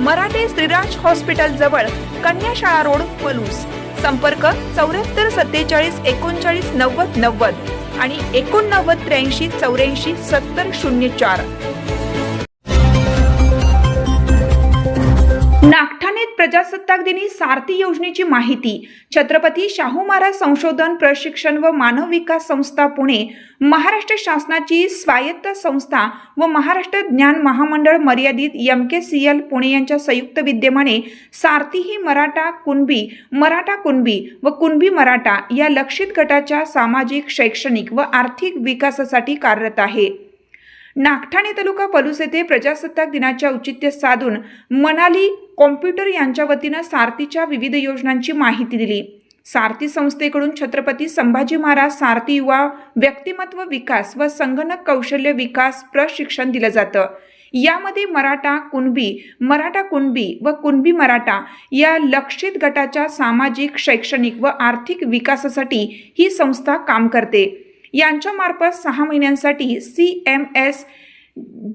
Marathe Shriraj hospital जवळ कन्याशाळा road Palus. संपर्क चौऱ्याहत्तर सत्तेचाळीस एकोणचाळीस नव्वद नव्वद आणि एकोणनव्वद त्र्याऐंशी चौऱ्याऐंशी सत्तर शून्य चार. प्रजासत्ताक दिनी सारथी योजनेची माहिती. छत्रपती शाहू महाराज संशोधन प्रशिक्षण व मानव विकास संस्था पुणे महाराष्ट्र शासनाची स्वायत्त संस्था व Maharashtra Gyan Mahamandal Maryadit M K C L Pune यांच्या संयुक्त विद्यमाने सारथी ही मराठा कुणबी मराठा कुणबी व कुणबी मराठा या लक्षित गटाच्या सामाजिक शैक्षणिक व आर्थिक विकासासाठी कार्यरत आहे. नागठाणे तालुका पलूस येथे प्रजासत्ताक दिनाचे औचित्य साधून मनाली कॉम्प्युटर यांच्या वतीनं सारथीच्या विविध योजनांची माहिती दिली. सारथी संस्थेकडून छत्रपती संभाजी महाराज सारथी युवा व्यक्तिमत्व विकास व संगणक कौशल्य विकास प्रशिक्षण दिलं जातं. यामध्ये मराठा कुणबी मराठा कुणबी व कुणबी मराठा या लक्षित गटाच्या सामाजिक शैक्षणिक व आर्थिक विकासासाठी ही संस्था काम करते. यांच्यामार्फत सहा महिन्यांसाठी सी एम एस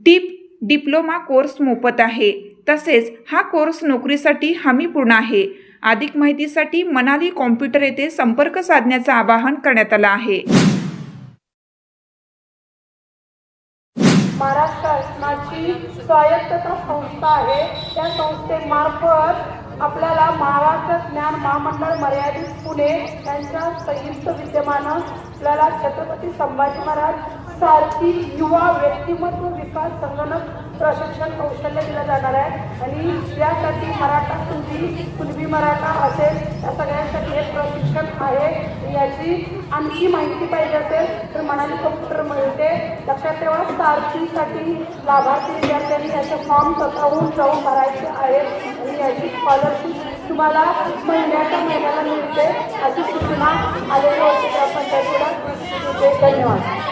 डीप डिप्लोमा कोर्स मोफत आहे. तसेच हा कोर्स नोकरीसाठी हमीपूर्ण आहे. अधिक माहितीसाठी मनाली कॉम्प्युटर येथे संपर्क साधण्याचं आवाहन करण्यात आलं आहे. महाराष्ट्र शासनाची स्वायत्तता संस्था आहे. त्या संस्थेमार्फत आपल्याला महाराष्ट्र ज्ञान महामंडळ मर्यादित पुणे यांच्या संयुक्त विद्यमानं आपल्याला छत्रपती संभाजी महाराज सारखी युवा व्यक्तिमत्व विकास संगणक प्रशिक्षण कौशल्य दिलं जाणार आहे. आणि ती मराठा कुणबी कुणबी मराठा असेल या सगळ्यांसाठी हे प्रशिक्षण आहे. याची आणखी माहिती पाहिजे असेल तर मनाली कम्प्युटर मिळते. लक्षात ठेवा सारथीसाठी लाभार्थी विद्यार्थ्यांनी याचे फॉर्म स्वतःहून जाऊन भरायचे आहेत आणि याची स्कॉलरशिप तुम्हाला महिन्याच्या महिन्याला मिळते. अशी सूचना आलेली होती ग्रामपंचायतीला धन्यवाद.